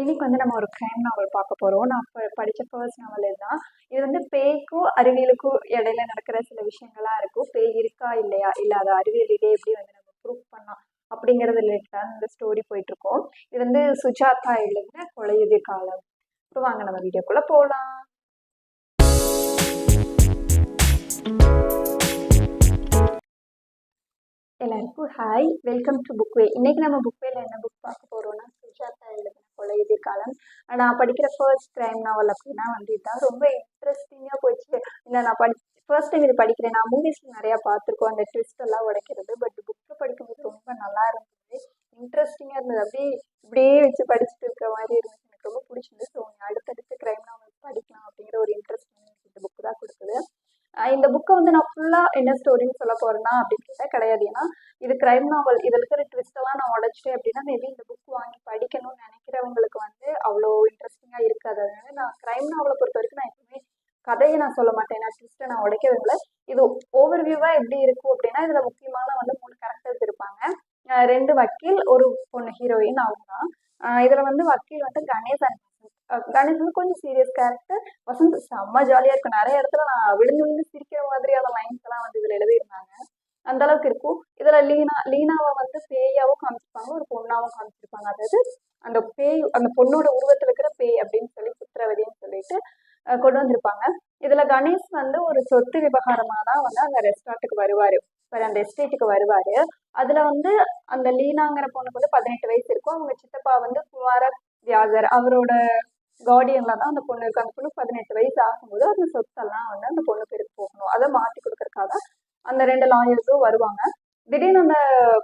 இன்னைக்கு வந்து நம்ம ஒரு கிரைம் நாவல் பார்க்க போகிறோம் நான் இப்போ படித்த ஃபர்ஸ்ட் நாவல் இதுதான் இது வந்து பேய்க்கும் அறிவியலுக்கும் இடையில நடக்கிற சில விஷயங்களா இருக்கும். பேய் இருக்கா இல்லையா? இல்லை அது அறிவியலிலே எப்படி வந்து நம்ம ப்ரூவ் பண்ணலாம் அப்படிங்கிறது ரிலேட்டடாக இந்த ஸ்டோரி போயிட்டுருக்கோம். இது வந்து சுஜாதா எழுதின கொலையுதி காலம். இப்போ வாங்க நம்ம வீடியோக்குள்ளே போகலாம் எல்லாருக்கும் ஹாய் வெல்கம் டு புக்வே இன்னைக்கு நம்ம புக்வேல என்ன புக் பார்க்க போறோம்னா சுஜாதா எழுத காலம். நான் படிக்கிற ஃபர்ஸ்ட் கிரைம் நாவல் அப்படின்னா வந்து இதுதான் ரொம்ப இன்ட்ரெஸ்டிங்காக போச்சு. இல்லை நான் படி ஃபர்ஸ்ட் டைம் இது படிக்கிறேன். நான் மூவிஸில் நிறையா பார்த்துருக்கோம். அந்த ட்விஸ்ட் எல்லாம் உடைக்கிறது. பட் புக்கு படிக்கும்போது ரொம்ப நல்லா இருந்தது. இன்ட்ரெஸ்டிங்காக இருந்தது. அப்படியே இப்படியே வச்சு படிச்சுட்டு இருக்கிற மாதிரி இருந்தது எனக்கு ரொம்ப பிடிச்சிருந்தது ஸோ அடுத்தடுத்து கிரைம் நாவல் படிக்கலாம் அப்படிங்கிற ஒரு இன்ட்ரெஸ்ட் எனக்கு இந்த புக்கு தான் கொடுக்குது ஆஹ் இந்த புக்கை வந்து நான் ஃபுல்லாக என்ன ஸ்டோரின்னு சொல்ல போறேன்னா அப்படின்னு கேட்டால் கிடையாது. ஏன்னா இது கிரைம் நாவல் இதில் இருக்கிற ட்விஸ்டெல்லாம் நான் உடைச்சிட்டேன் அப்படின்னா மேபி இந்த புக் வாங்கி படிக்கணும்னு நினைக்கிறவங்களுக்கு வந்து அவ்வளோ இன்ட்ரெஸ்டிங்காக இருக்காது. அதனால நான் கிரைம் நாவலை பொறுத்த வரைக்கும் நான் எப்பவுமே கதையை நான் சொல்ல மாட்டேன். நான் ட்விஸ்ட்டை நான் உடைக்க விரும்பல. இது ஓவர் வியூவாக எப்படி இருக்கும் அப்படின்னா இதில் முக்கியமான வந்து மூணு கேரக்டர்ஸ் இருப்பாங்க. ரெண்டு வக்கீல் ஒரு பொண்ணு ஹீரோயின் அவங்க தான் இதில் வந்து வக்கீல் வந்து கணேசன். கணேஷ் வந்து கொஞ்சம் சீரியஸ் கேரக்டர் வசந்த் செம்ம ஜாலியாக இருக்கும் நிறைய இடத்துல நான் விழுந்து விழுந்து சிரிக்கிற மாதிரியான லைன்ஸ் எல்லாம் வந்து இதில் எழுதியிருந்தாங்க. அந்த அளவுக்கு இருக்கும். இதில் லீனா லீனாவை வந்து பேயாவும் காமிச்சிருப்பாங்க ஒரு பொண்ணாவும் காமிச்சிருப்பாங்க. அதாவது அந்த பேய் அந்த பொண்ணோட உருவத்தில் இருக்கிற பேய் அப்படின்னு சொல்லி சித்திரவதைன்னு சொல்லிட்டு கொண்டு வந்திருப்பாங்க. இதில் கணேஷ் வந்து ஒரு சொத்து விவகாரமாக தான் வந்து அந்த ரெஸ்டாரண்ட்டுக்கு வருவார். அந்த எஸ்டேட்டுக்கு வருவார். அதில் வந்து அந்த லீனாங்கிற பொண்ணுக்கு வந்து பதினெட்டு வயசு இருக்கும். அவங்க சித்தப்பா வந்து குமார வியாசர் அவரோட கார்டியன்ல தான் அந்த பொண்ணு இருக்கு. அந்த பொண்ணு பதினெட்டு வயசு ஆகும்போது அந்த சொத்தெல்லாம் வந்து அந்த பொண்ணு பேருக்கு போகணும். அதை மாற்றி கொடுக்கறதுக்காக அந்த ரெண்டு லாயர்ஸும் வருவாங்க. திடீர்னு அந்த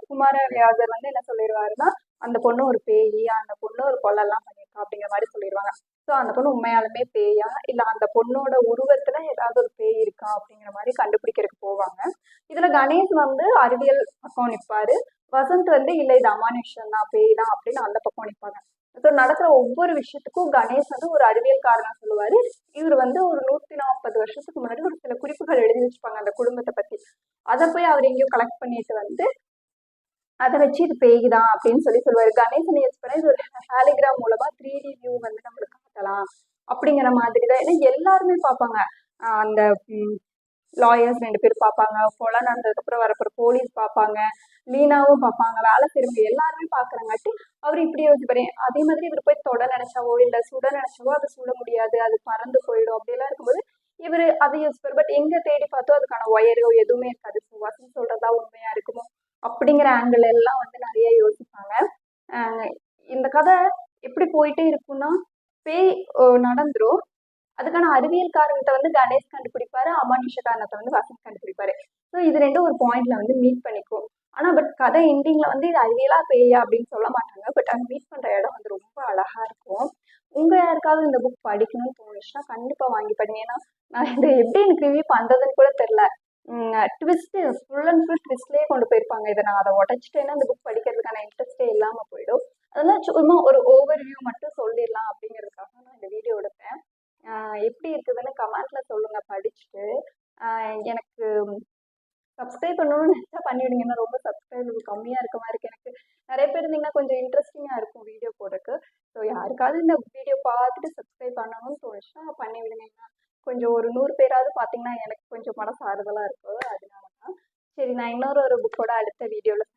குமார வியாசர் வந்து என்ன சொல்லிடுவாருன்னா அந்த பொண்ணு ஒரு பேய் அந்த பொண்ணு ஒரு கொள்ளெல்லாம் பண்ணியிருக்கா அப்படிங்கிற மாதிரி சொல்லிடுவாங்க. ஸோ அந்த பொண்ணு உண்மையாலுமே பேயா? இல்லை அந்த பொண்ணோட உருவத்துல ஏதாவது ஒரு பேய் இருக்கா அப்படிங்கிற மாதிரி கண்டுபிடிக்கிறதுக்கு போவாங்க. இதுல கணேஷ் வந்து அறிவியல் பக்கம் நிற்பாரு வசந்த் வந்து இல்லை இது அமானுஷம் தான் பேய் தான் அப்படின்னு அந்த பக்கம் நிற்பாங்க ஸோ நடக்கிற ஒவ்வொரு விஷயத்துக்கும் கணேஷ் வந்து ஒரு அறிவியல் காரணம் சொல்லுவாரு. இவர் வந்து ஒரு நூத்தி நாற்பது வருஷத்துக்கு முன்னாடி ஒரு சில குறிப்புகள் எழுதி வச்சுப்பாங்க அந்த குடும்பத்தை பத்தி. அதை போய் அவர் எங்கேயோ கலெக்ட் பண்ணிட்டு வந்து அதை வச்சு இது பேய்தான் அப்படின்னு சொல்லி சொல்லுவாரு. கணேசன் யூஸ் பண்ண இது ஒரு ஹாலிகிராம் மூலமா த்ரீ டி வியூ வந்து நம்மளுக்கு காட்டலாம் அப்படிங்கிற மாதிரி தான் ஏன்னா எல்லாருமே பார்ப்பாங்க. அந்த லாயர்ஸ் ரெண்டு பேர் பார்ப்பாங்க. கொலை நடந்ததுக்கப்புறம் வரப்போற போலீஸ் பார்ப்பாங்க. லீனாவும் பார்ப்பாங்க வேலை செய்யறவங்க எல்லாருமே பார்க்கறங்காட்டி அவர் இப்படியே வச்சுப்பாரு அதே மாதிரி இவர் போய் தொட நினைச்சாவோ இல்லை சுட நினைச்சாவோ அதை சுட முடியாது அது பறந்து போயிடும் அப்படிலாம் இருக்கும்போது இவர் அதை யோசிப்பார். பட் எங்க தேடி பார்த்தோ அதுக்கான ஒயரோ எதுவுமே இருக்காது. ஸோ வசந்த் சொல்றதா உண்மையா இருக்குமோ அப்படிங்கிற ஆங்கிள் எல்லாம் வந்து நிறைய யோசிப்பாங்க. இந்த கதை எப்படி போயிட்டே இருக்கும்னா பேய் நடந்துரும். அதுக்கான அறிவியல் காரணத்தை வந்து கணேஷ் கண்டுபிடிப்பாரு அமானுஷ காரணத்தை வந்து வசந்த் கண்டுபிடிப்பாரு. ஸோ இது ரெண்டும் ஒரு பாயிண்ட்ல வந்து மீட் பண்ணிக்கும். கதை எண்டிங்ல வந்து இது அறிவியலா பேயா அப்படின்னு சொல்ல மாட்டாங்க. பட் அங்க மீட் பண்ற இடம் வந்து ரொம்ப அழகா இருக்கும். உங்க யாருக்காவது இந்த புக் படிக்கணும்னு தோணுச்சுன்னா கண்டிப்பா வாங்கி படிங்க. ஏன்னா நான் இது எப்படி எனக்கு ரிவ்யூ பண்றதுன்னு கூட தெரியல. ட்விஸ்ட் ஃபுல் அண்ட் ஃபுல் ட்விஸ்ட்லேயே கொண்டு போயிருப்பாங்க. இதை நான் அதை உடச்சிட்டேன்னா அந்த புக் படிக்கிறதுக்கான இன்ட்ரெஸ்டே இல்லாமல் போயிடும். அதெல்லாம் சும்மா ஒரு ஓவர் வியூ மட்டும் சொல்லிடலாம் அப்படிங்கிறதுக்காக நான் இந்த வீடியோ எடுப்பேன் எப்படி இருக்குதுன்னு கமெண்ட்ல சொல்லுங்க படிச்சுட்டு. எனக்கு சப்ஸ்கிரைப் பண்ணணும்னு நினச்சா பண்ணிவிடுங்க ஏன்னா ரொம்ப சப்ஸ்கிரைபர் கம்மியாக இருக்க மாதிரி இருக்குது எனக்கு நிறைய பேர் இருந்தீங்கன்னா கொஞ்சம் இன்ட்ரெஸ்டிங்காக இருக்கும் வீடியோ போடுறதுக்கு. ஸோ யாருக்காவது இந்த வீடியோ பார்த்துட்டு சப்ஸ்கிரைப் பண்ணணும்னு தோணுச்சுன்னா பண்ணிவிடுங்க ஏன்னா கொஞ்சம் ஒரு நூறு பேராவது பார்த்தீங்கன்னா எனக்கு கொஞ்சம் மனசு ஆறுதலாக இருக்கும் அதனால தான் சரி நான் இன்னொரு ஒரு புக்கோட அடுத்த வீடியோவில்